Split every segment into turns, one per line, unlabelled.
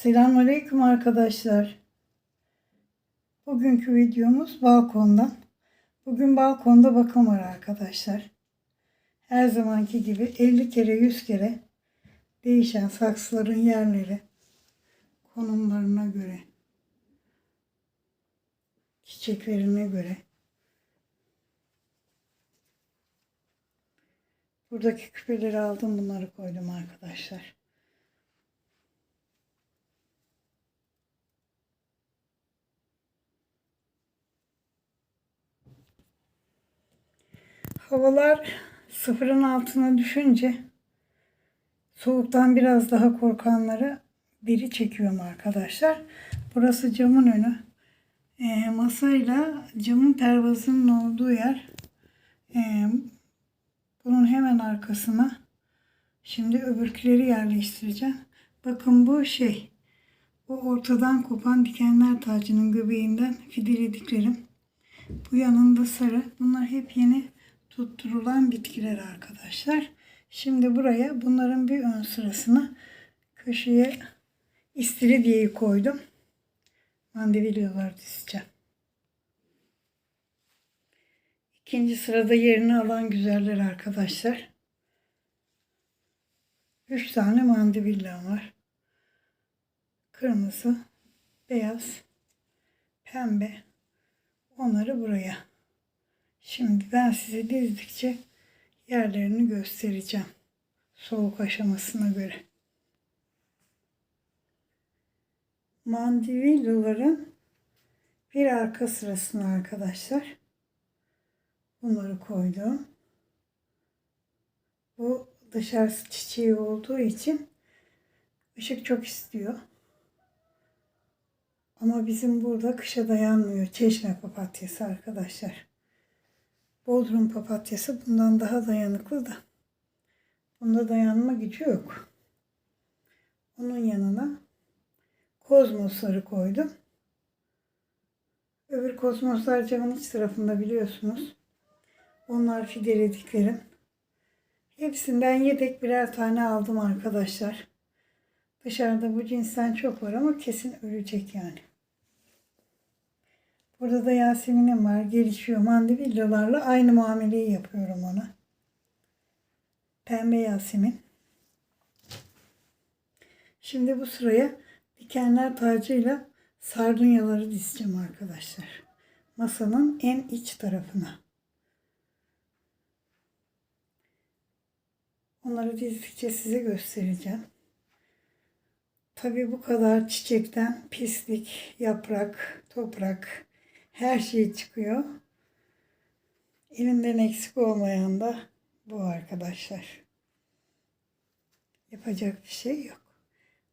Selamünaleyküm arkadaşlar. Bugünkü videomuz balkondan. Bugün balkonda bakım var arkadaşlar. Her zamanki gibi 50 kere 100 kere değişen saksıların yerleri konumlarına göre çiçeklerine göre buradaki küpeleri aldım bunları koydum arkadaşlar. Havalar sıfırın altına düşünce soğuktan biraz daha korkanları biri çekiyorum arkadaşlar. Burası camın önü. E, masayla camın pervazının olduğu yer. E, bunun hemen arkasına şimdi öbürküleri yerleştireceğim. Bakın bu şey. Bu ortadan kopan dikenler tacının göbeğinden fidelediklerim. Bu yanında sarı. Bunlar hep yeni tutturulan bitkiler arkadaşlar. Şimdi buraya bunların bir ön sırasını köşeye istiridyeyi koydum. Mandevilliolar dizeceğim. İkinci sırada yerini alan güzeller arkadaşlar. Üç tane mandevillam var. Kırmızı, beyaz, pembe. Onları buraya. Şimdi ben size dizdikçe yerlerini göstereceğim. Soğuk aşamasına göre. Mandivilloların bir arka sırasına arkadaşlar. Bunları koydum. Bu dışarısı çiçeği olduğu için ışık çok istiyor. Ama bizim burada kışa dayanmıyor. Çeşme papatyası arkadaşlar. Bodrum papatyası bundan daha dayanıklı da. Bunda dayanma gücü yok. Onun yanına kozmosları koydum. Öbür kozmoslar camın iç tarafında biliyorsunuz. Onlar fidelediklerim. Hepsinden yedek birer tane aldım arkadaşlar. Dışarıda bu cinsten çok var ama kesin ölecek yani. Burada da Yasemin'im var. Gelişiyor. Mandivillalarla aynı muameleyi yapıyorum ona. Pembe Yasemin. Şimdi bu sıraya dikenler tacıyla sardunyaları dizeceğim arkadaşlar. Masanın en iç tarafına. Onları dizdikçe size göstereceğim. Tabii bu kadar çiçekten pislik, yaprak, toprak, her şey çıkıyor. Elinden eksik olmayan da bu arkadaşlar. Yapacak bir şey yok.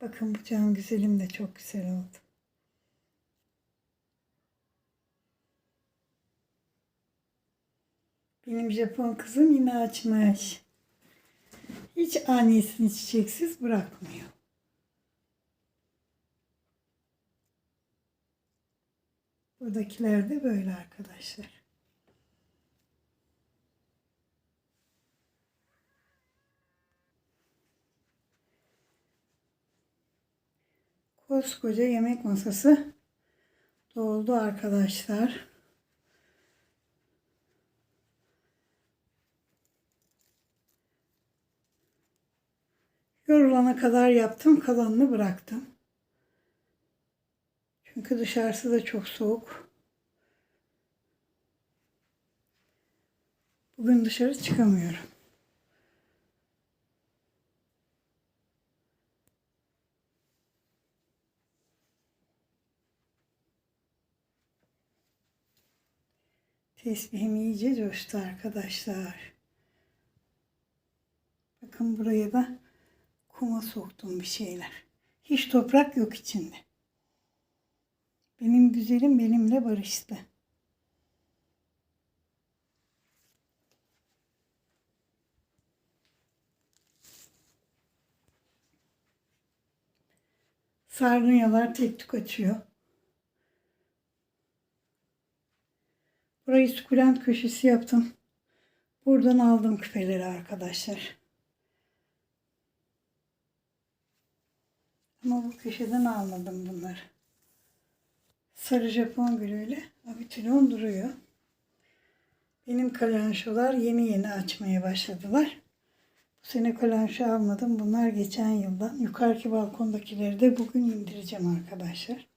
Bakın bu cam güzelim de çok güzel oldu. Benim Japon kızım yine açmış. Hiç annesini çiçeksiz bırakmıyor. Buradakiler de böyle arkadaşlar. Koskoca yemek masası doldu arkadaşlar. Yorulana kadar yaptım, kalanını bıraktım. Çünkü dışarısı da çok soğuk. Bugün dışarı çıkamıyorum. Tesbihim iyice coştu arkadaşlar. Bakın buraya da kuma soktum bir şeyler. Hiç toprak yok içinde. Benim güzelim benimle barıştı. Sardunyalar tek tük açıyor. Burayı sukulent köşesi yaptım. Buradan aldım küpeleri arkadaşlar. Ama bu köşeden almadım bunları. Sarı Japon gülüyle abitilon duruyor. Benim kalanşolar yeni yeni açmaya başladılar. Bu sene kalanşo almadım. Bunlar geçen yıldan. Yukarıki balkondakileri de bugün indireceğim arkadaşlar.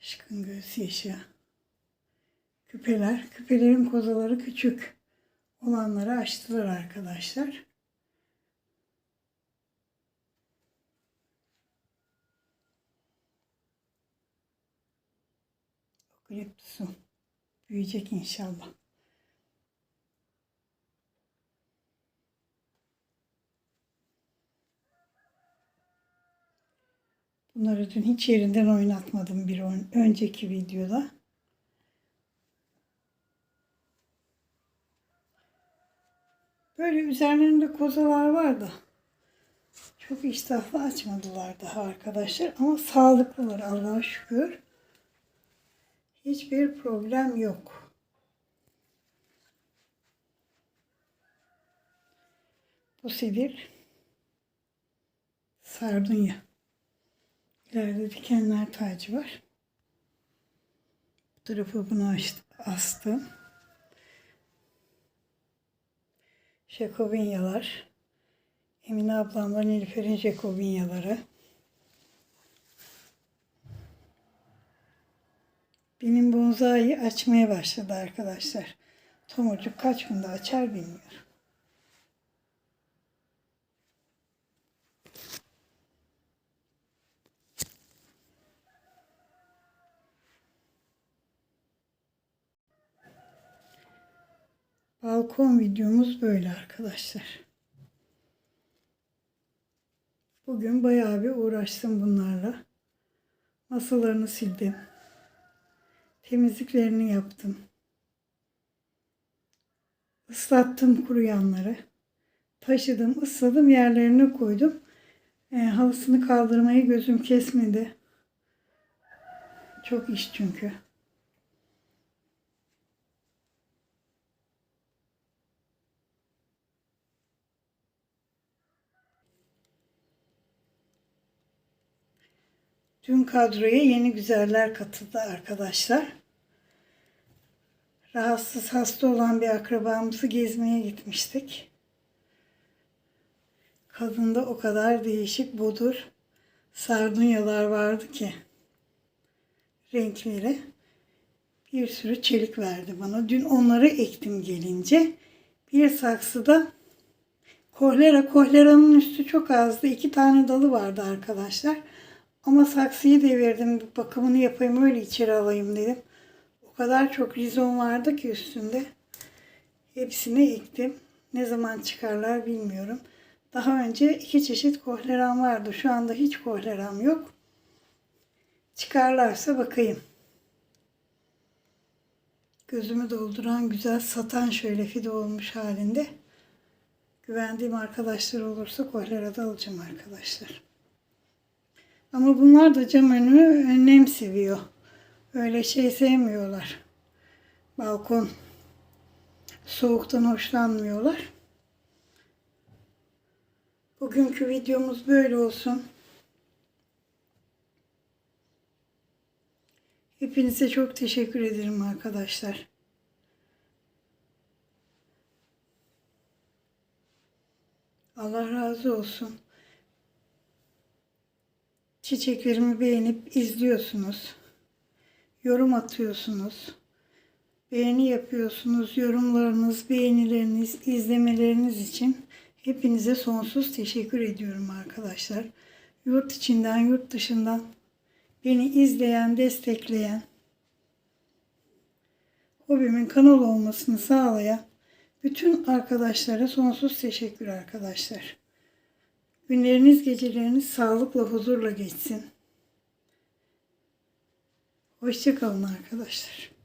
Aşkın göğsü yaşa. Küpeler. Küpelerin kozaları küçük olanları açtılar arkadaşlar. Okuliptusu büyüyecek inşallah. Bunları dün hiç yerinden oynatmadım bir ön- önceki videoda. Böyle üzerlerinde kozalar var da çok iştahlı açmadılar daha arkadaşlar ama sağlıklılar Allah'a şükür. Hiçbir problem yok. Bu sedir sardunya. İleride dikenler tacı var. Bu tarafı bunu astım. Jakobinyalar. Emine ablamla Nilüfer'in Jakobinyaları. Benim bonsai açmaya başladı arkadaşlar. Tomurcuk kaç günde açar bilmiyorum. Balkon videomuz böyle arkadaşlar. Bugün bayağı bir uğraştım bunlarla. Masalarını sildim. Temizliklerini yaptım. Islattım kuruyanları. Taşıdım, ısladım, yerlerine koydum. E, halısını kaldırmayı gözüm kesmedi. Çok iş çünkü. Dün kadroya yeni güzeller katıldı arkadaşlar. Rahatsız hasta olan bir akrabamızı gezmeye gitmiştik. Kadında o kadar değişik bodur sardunyalar vardı ki renkleri bir sürü çelik verdi bana. Dün onları ektim gelince bir saksıda kohlera, kohleranın üstü çok azdı. İki tane dalı vardı arkadaşlar. Ama saksıyı devirdim. Bakımını yapayım öyle içeri alayım dedim. O kadar çok rizon vardı ki üstünde. Hepsini ektim. Ne zaman çıkarlar bilmiyorum. Daha önce iki çeşit kohleram vardı. Şu anda hiç kohleram yok. Çıkarlarsa bakayım. Gözümü dolduran güzel satan şöyle fide olmuş halinde. Güvendiğim arkadaşlar olursa kohlera da alacağım arkadaşlar. Ama bunlar da cam önü nem seviyor. Öyle şey sevmiyorlar. Balkon soğuktan hoşlanmıyorlar. Bugünkü videomuz böyle olsun. Hepinize çok teşekkür ederim arkadaşlar. Allah razı olsun. Çiçeklerimi beğenip izliyorsunuz. Yorum atıyorsunuz. Beğeni yapıyorsunuz. Yorumlarınız, beğenileriniz, izlemeleriniz için hepinize sonsuz teşekkür ediyorum arkadaşlar. Yurt içinden, yurt dışından beni izleyen, destekleyen, hobimin kanal olmasını sağlayan bütün arkadaşlara sonsuz teşekkür arkadaşlar. Günleriniz, geceleriniz sağlıkla, huzurla geçsin. Hoşçakalın arkadaşlar.